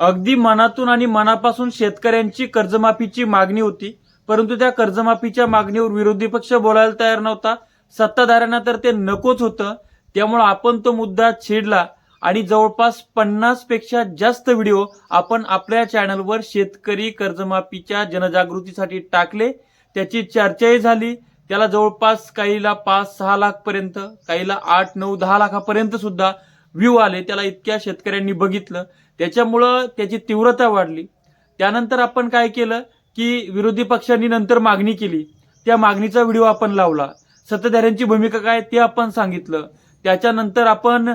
अगदी मनातून आणि मनापासून शेतकऱ्यांची कर्जमाफीची मागणी होती परंतु त्या कर्जमाफीच्या मागणीवर विरोधी पक्ष बोलायला तयार नव्हता. सत्ताधाऱ्यांना तर ते नकोच होतं. त्यामुळे आपण तो मुद्दा छेडला आणि जवळपास पन्नासपेक्षा जास्त व्हिडिओ आपण आपल्या चॅनलवर शेतकरी कर्जमाफीच्या जनजागृतीसाठी टाकले. त्याची चर्चाही झाली. त्याला जवळपास काहीला पाच सहा लाख पर्यंत काहीला आठ नऊ दहा लाखापर्यंत सुद्धा व्ह्यू आले. त्याला इतक्या शेतकऱ्यांनी बघितलं. त्याच्यामुळं त्याची तीव्रता वाढली. त्यानंतर आपण काय केलं की विरोधी पक्षांनी नंतर मागणी केली. त्या मागणीचा व्हिडिओ आपण लावला. सत्ताधाऱ्यांची भूमिका काय ते आपण सांगितलं. त्याच्यानंतर आपण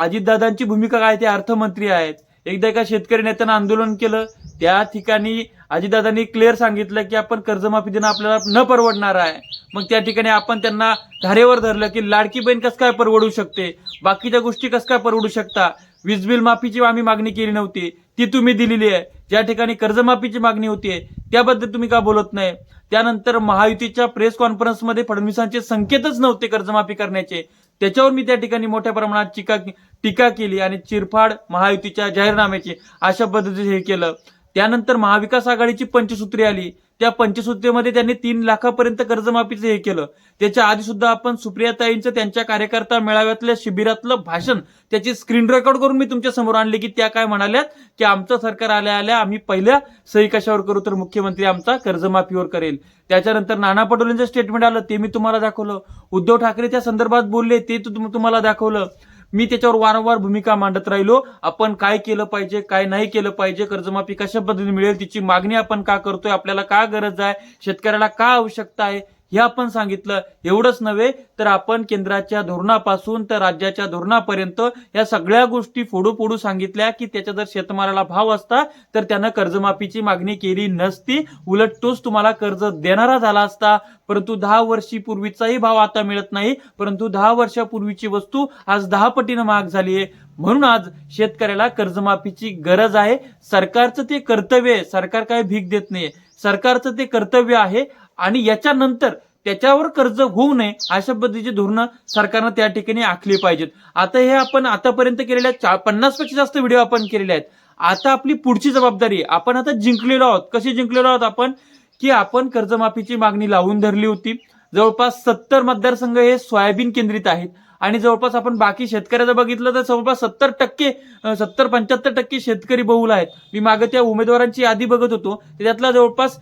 अजितदादांची भूमिका काय ते अर्थमंत्री आहेत. एकदा एका शेतकरी नेत्यानं आंदोलन केलं त्या ठिकाणी अजितदादांनी क्लिअर सांगितलं की आपण कर्जमाफी देणं आपल्याला न परवडणार आहे. मग त्या ठिकाणी आपण त्यांना धारेवर धरलं की लाडकी बहीण कसं काय परवडू शकते? बाकीच्या गोष्टी कसं काय परवडू शकता? वीज बिल माफीची आम्ही मागणी केली नव्हती. ती तुम्ही दिलेली आहे. ज्या ठिकाणी कर्जमाफीची मागणी होती त्याबद्दल तुम्ही का बोलत नाही? त्यानंतर महायुतीच्या प्रेस कॉन्फरन्समध्ये फडणवीसांचे संकेतच नव्हते कर्जमाफी करण्याचे. त्याच्यावर मी त्या ठिकाणी मोठ्या प्रमाणात टीका टीका केली आणि चिरफाड महायुतीच्या जाहीरनाम्याची अशा पद्धतीने हे केलं. त्यानंतर महाविकास आघाडीची पंचसूत्री आली. त्या पंचसूत्रीमध्ये त्यांनी तीन लाखापर्यंत कर्जमाफीचं हे केलं. त्याच्या आधी सुद्धा आपण सुप्रियाताईंचं त्यांच्या कार्यकर्ता मेळाव्यातल्या शिबिरातलं भाषण त्याची स्क्रीन रेकॉर्ड करून मी तुमच्यासमोर आणले की त्या काय म्हणाल्यात की आमचं सरकार आल्या आल्या आम्ही पहिल्या सही कशावर करू तर मुख्यमंत्री आमचा कर्जमाफीवर करेल. त्याच्यानंतर नाना पटोलेंचं स्टेटमेंट आलं ते मी तुम्हाला दाखवलं. उद्धव ठाकरे त्या संदर्भात बोलले ते तुम्हाला दाखवलं. मी त्याच्यावर वारंवार भूमिका मांडत राहिलो. आपण काय केलं पाहिजे काय नाही केलं पाहिजे कर्जमाफी कशा पद्धतीने मिळेल तिची मागणी आपण का करतोय आपल्याला का गरज आहे शेतकऱ्याला का आवश्यकता आहे हे आपण सांगितलं. एवढंच नव्हे तर आपण केंद्राच्या धोरणापासून तर राज्याच्या धोरणापर्यंत या सगळ्या गोष्टी फोडू फोडू सांगितल्या की त्याच्या जर शेतमालाला भाव असता तर त्यानं कर्जमाफीची मागणी केली नसती. उलट तोच तुम्हाला कर्ज देणारा झाला असता. परंतु दहा वर्षीपूर्वीचाही भाव आता मिळत नाही. परंतु दहा वर्षापूर्वीची वस्तू आज दहा पटीनं महाग झाली आहे. म्हणून आज शेतकऱ्याला कर्जमाफीची गरज आहे. सरकारचं ते कर्तव्य आहे. सरकार काय भीक देत नाही सरकारचं ते कर्तव्य आहे. आणि याच्यानंतर त्याच्यावर कर्ज होऊ नये अशा पद्धतीची धोरणं सरकारनं त्या ठिकाणी आखली पाहिजेत. आता हे आपण आतापर्यंत केलेल्या पन्नासपेक्षा जास्त व्हिडिओ आपण केलेले आहेत. आता आपली पुढची जबाबदारी आपण आता जिंकलेलो आहोत. कशी जिंकलेलो आहोत आपण? की आपण कर्जमाफीची मागणी लावून धरली होती. जवळपास सत्तर मतदारसंघ हे सोयाबीन केंद्रित आहेत. आणि जवळपास आपण बाकी शेतकऱ्याचं बघितलं तर जवळपास सत्तर टक्के सत्तर पंच्याहत्तर टक्के शेतकरी बहुल आहेत. मी मागे त्या उमेदवारांची यादी बघत होतो. त्यातला जवळपास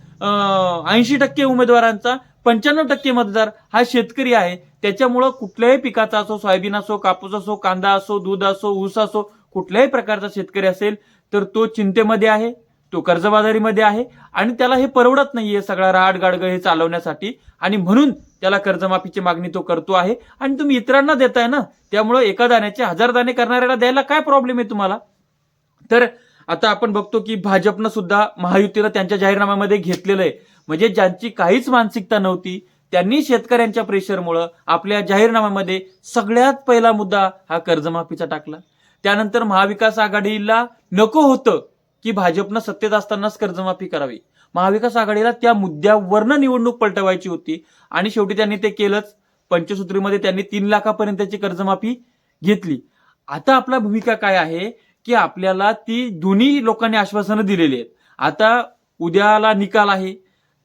ऐंशी टक्के उमेदवारांचा पंच्याण्णव टक्के मतदार हा शेतकरी आहे. त्याच्यामुळं कुठल्याही पिकाचा असो सोयाबीन असो कापूस असो कांदा असो दूध असो ऊस असो कुठल्याही प्रकारचा शेतकरी असेल तर तो चिंतेमध्ये आहे. तो कर्जबाजारीमध्ये आहे आणि त्याला हे परवडत नाहीये सगळा राड गाडग हे चालवण्यासाठी. आणि म्हणून त्याला कर्जमाफीची मागणी तो करतो आहे. आणि तुम्ही इतरांना देताय ना त्यामुळं एका दाण्याचे हजार दाणे करणाऱ्याला द्यायला काय प्रॉब्लेम आहे तुम्हाला? तर आता आपण बघतो की भाजपनं सुद्धा महायुतीला त्यांच्या जाहीरनाम्यामध्ये घेतलेलं आहे. म्हणजे ज्यांची काहीच मानसिकता नव्हती त्यांनी शेतकऱ्यांच्या प्रेशरमुळं आपल्या जाहीरनाम्यामध्ये सगळ्यात पहिला मुद्दा हा कर्जमाफीचा टाकला. त्यानंतर महाविकास आघाडीला नको होतं की भाजपनं सत्तेत असतानाच कर्जमाफी करावी. महाविकास आघाडीला त्या मुद्द्यावरनं निवडणूक पलटवायची होती आणि शेवटी त्यांनी ते केलंच. पंचसूत्रीमध्ये त्यांनी तीन लाखापर्यंतची कर्जमाफी घेतली. आता आपला भूमिका काय आहे की आपल्याला ती दोन्ही लोकांनी आश्वासनं दिलेली आहेत. आता उद्याला निकाल आहे.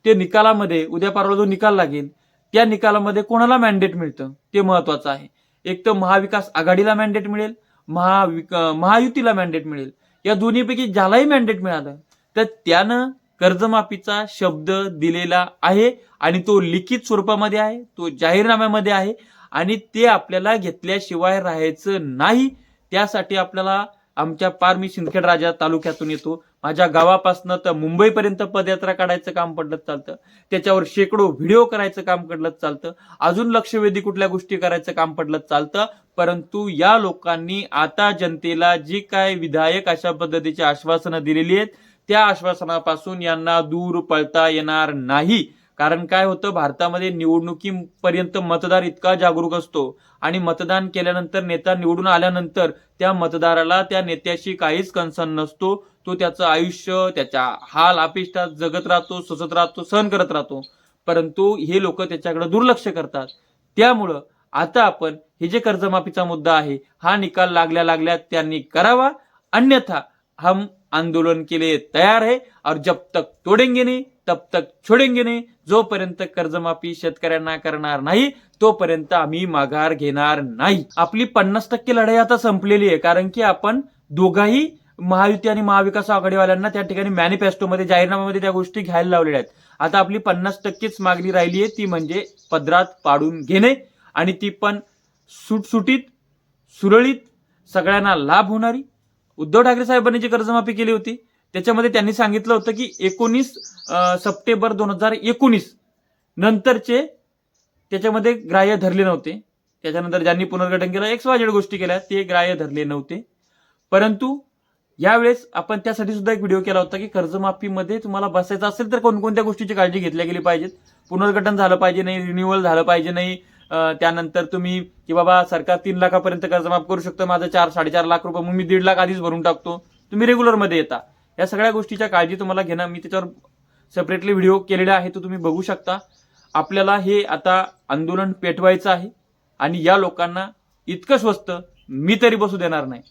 ते निकालामध्ये उद्या परवा जो निकाल लागेल त्या निकालामध्ये कोणाला मॅन्डेट मिळतं? ते महत्वाचं आहे. एक तर महाविकास आघाडीला मॅन्डेट मिळेल महाविक महायुतीला मॅन्डेट मिळेल. या दोन्हीपैकी ज्यालाही मॅन्डेट मिळालं तर त्यानं कर्जमाफीचा शब्द दिलेला आहे आणि तो लिखित स्वरूपामध्ये आहे तो जाहीरनाम्यामध्ये आहे आणि ते आपल्याला घेतल्याशिवाय राहायचं नाही. त्यासाठी आपल्याला आमच्या पार मी सिंदखेड राजा तालुक्यातून येतो. माझ्या गावापासनं तर मुंबईपर्यंत पदयात्रा काढायचं काम पडलं चालतं. त्याच्यावर शेकडो व्हिडिओ करायचं काम पडलं चालतं. अजून लक्षवेधी कुठल्या गोष्टी करायचं काम पडलं चालतं. परंतु या लोकांनी आता जनतेला जी काय विधायक अशा पद्धतीची आश्वासनं दिलेली आहेत त्या आश्वासनापासून यांना दूर पळता येणार नाही. कारण काय होतं भारतामध्ये निवडणुकीपर्यंत मतदार इतका जागरूक असतो आणि मतदान केल्यानंतर नेता निवडून आल्यानंतर त्या मतदाराला त्या नेत्याशी काहीच कन्सर्न नसतो. तो त्याचं आयुष्य त्याच्या हाल अपिष्टात जगत राहतो ससत राहतो सहन करत राहतो. परंतु हे लोक त्याच्याकडे दुर्लक्ष करतात. त्यामुळं आता आपण हे जे कर्जमाफीचा मुद्दा आहे हा निकाल लागल्या लागल्या त्यांनी करावा. अन्यथा हम आंदोलन के लिए तैयार है और जब तक तोडेंगे नहीं तब तक छोडेंगे नाही। जोपर्यंत कर्जमाफी शेतकऱ्यांना करणार नाही तोपर्यंत आम्ही माघार घेणार नाही. आपली पन्नास टक्के लढाई आता संपलेली आहे कारण की आपण दोघाही महायुती आणि महाविकास आघाडीवाल्यांना त्या ठिकाणी मॅनिफेस्टोमध्ये जाहीरनाम्यामध्ये त्या गोष्टी घ्यायला लावलेल्या आहेत. आता आपली पन्नास टक्केच मागणी राहिली आहे ती म्हणजे पदरात पाडून घेणे. आणि ती पण सुटसुटीत सुरळीत सगळ्यांना लाभ होणारी. उद्धव ठाकरे साहेबांनी जी कर्जमाफी केली होती त्याच्यामध्ये त्यांनी सांगितलं होतं की एकोणीस सप्टेंबर दोन हजार एकोणीस नंतरचे त्याच्यामध्ये ग्राह्य धरले नव्हते. त्याच्यानंतर ज्यांनी पुनर्गठन केलं एक्स वाजेड गोष्टी केल्या ते ग्राह्य धरले नव्हते. परंतु यावेळेस आपण त्यासाठी सुद्धा एक व्हिडिओ केला होता की कर्जमाफीमध्ये तुम्हाला बसायचं असेल तर कोणकोणत्या गोष्टीची काळजी घेतल्या गेली पाहिजेत? पुनर्गठन झालं पाहिजे नाही रिन्युअल झालं पाहिजे नाही. त्यानंतर तुम्ही की बाबा सरकार तीन लाखापर्यंत कर्जमाफ करू शकतं माझं चार साडेचार लाख रुपये मग मी दीड लाख आधीच भरून टाकतो. तुम्ही रेग्युलरमध्ये येता. या सगळ्या गोष्टीच्या काळजी तुम्हाला घेणं मी त्याच्यावर सेपरेटली व्हिडिओ केलेला आहे तो तुम्ही बघू शकता. आपल्याला हे आता आंदोलन पेटवायचं आहे आणि या लोकांना इतकं स्वस्त मी तरी बसू देणार नाही.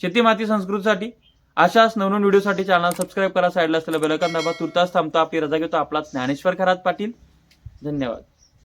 शेती माती संस्कृतीसाठी अशाच नवनवीन व्हिडिओसाठी चॅनल सबस्क्राईब करा साईडला असलेला बेलकन दाबा तुर्तास थांबतो आपली रजा घेतो आपला ज्ञानेश्वर खरात पाटील. धन्यवाद.